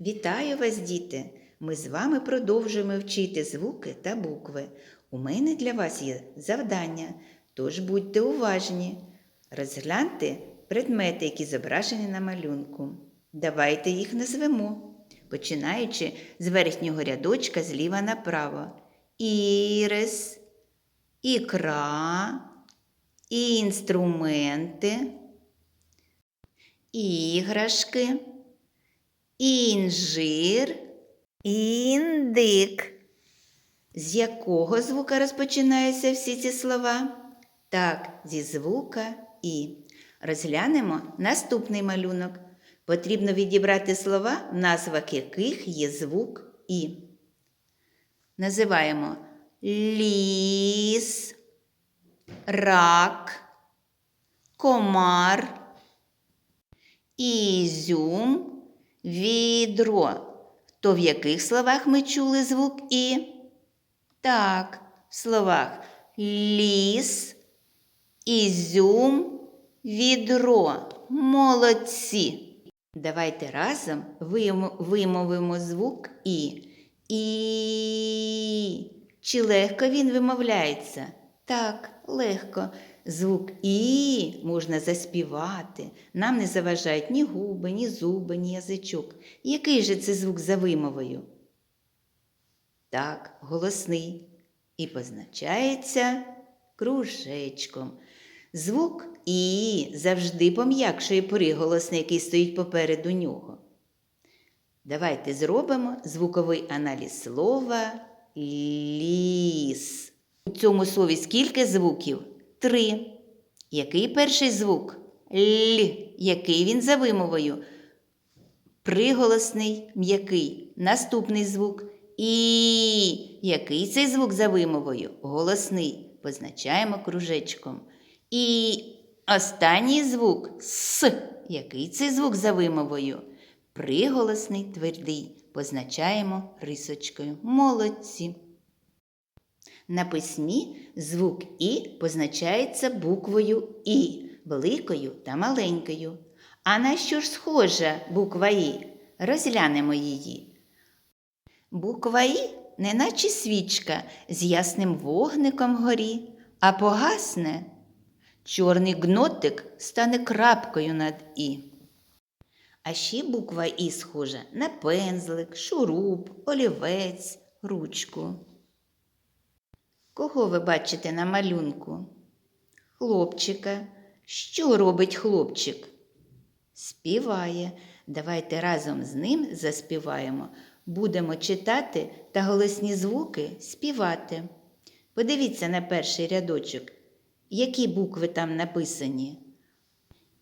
Вітаю вас, діти! Ми з вами продовжуємо вчити звуки та букви. У мене для вас є завдання, тож будьте уважні. Розгляньте предмети, які зображені на малюнку. Давайте їх назвемо, починаючи з верхнього рядочка зліва направо. Ірис, ікра, інструменти, іграшки інжир, індик. З якого звука розпочинаються всі ці слова? Так, зі звука І. Розглянемо наступний малюнок. Потрібно відібрати слова, в назвах яких є звук І. Називаємо ліс, рак, комар, ізюм, відро. То в яких словах ми чули звук І? Так, в словах ліс, ізюм, відро. Молодці. Давайте разом вимовимо звук І. І. Чи легко він вимовляється? Так, легко. Звук І можна заспівати. Нам не заважають ні губи, ні зуби, ні язичок. Який же це звук за вимовою? Так, голосний. І позначається кружечком. Звук І завжди пом'якшує приголосний, який стоїть попереду нього. Давайте зробимо звуковий аналіз слова ліс. У цьому слові скільки звуків? Три. Який перший звук? Л. Який він за вимовою? Приголосний м'який. Наступний звук І. Який цей звук за вимовою? Голосний. Позначаємо кружечком. І останній звук С. Який це звук за вимовою? Приголосний твердий. Позначаємо рисочкою. Молодці. На письмі звук І позначається буквою І, великою та маленькою. А на що ж схожа буква І? Розглянемо її. Буква І неначе свічка з ясним вогником вгорі, а погасне. Чорний гнотик стане крапкою над І. А ще буква І схожа на пензлик, шуруп, олівець, ручку. Кого ви бачите на малюнку? Хлопчика. Що робить хлопчик? Співає. Давайте разом з ним заспіваємо. Будемо читати та голосні звуки співати. Подивіться на перший рядочок. Які букви там написані?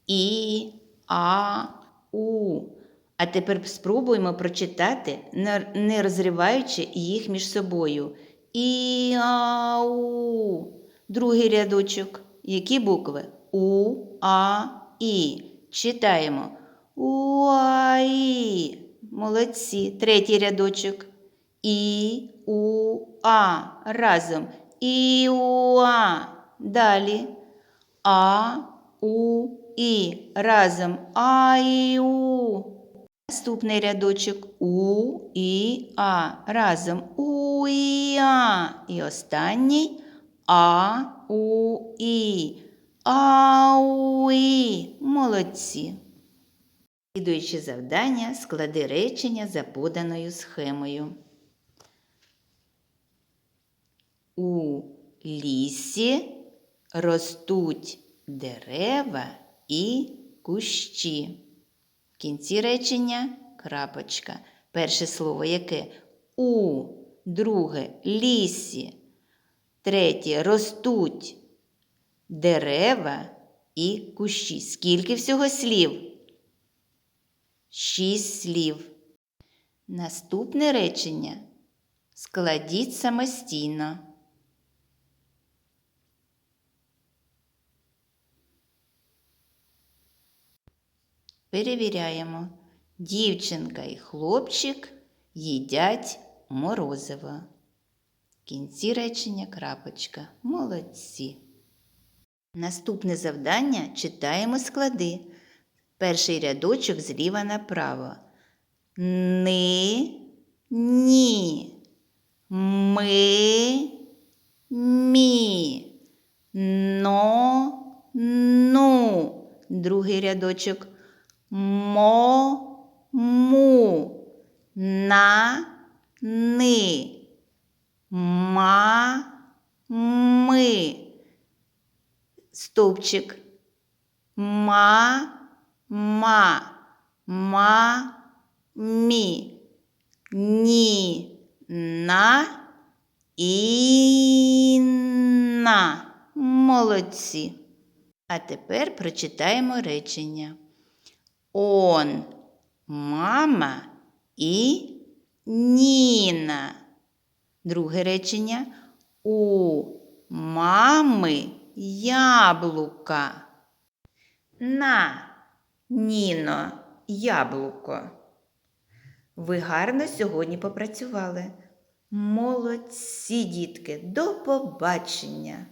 І, А, У. А тепер спробуємо прочитати, не- розриваючи їх між собою. І, А, Другий рядочок. Які букви? У, А, І. Читаємо. Уаї. Молодці. Третій рядочок. І, У, А. Разом. І, У, А. Далі. А, У, І. Разом. А, І, У. Наступний рядочок У, І, А. Разом. У, І, А. І останній А, У, І. А, У, І. Молодці. Слідуючи завдання, склади речення за поданою схемою. У лісі ростуть дерева і кущі. Кінці речення крапочка. Перше слово яке? У, друге лісі. Третє ростуть дерева і кущі. Скільки всього слів? Шість слів. Наступне речення складіть самостійно. Перевіряємо. Дівчинка і хлопчик їдять морозиво. Кінці речення крапочка. Молодці. Наступне завдання читаємо склади. Перший рядочок зліва направо. Ни, ні. Ми, мі. Но, ну. Другий рядочок. Мо. На, ни. Ма, ми. Стовпчик. Ма, ма. Ма, мі. Ні, на, і на. Молодці. А тепер прочитаємо речення. Он, мама і Ніна. Друге речення. У мами яблука. На, Ніно, яблуко. Ви гарно сьогодні попрацювали. Молодці, дітки, до побачення!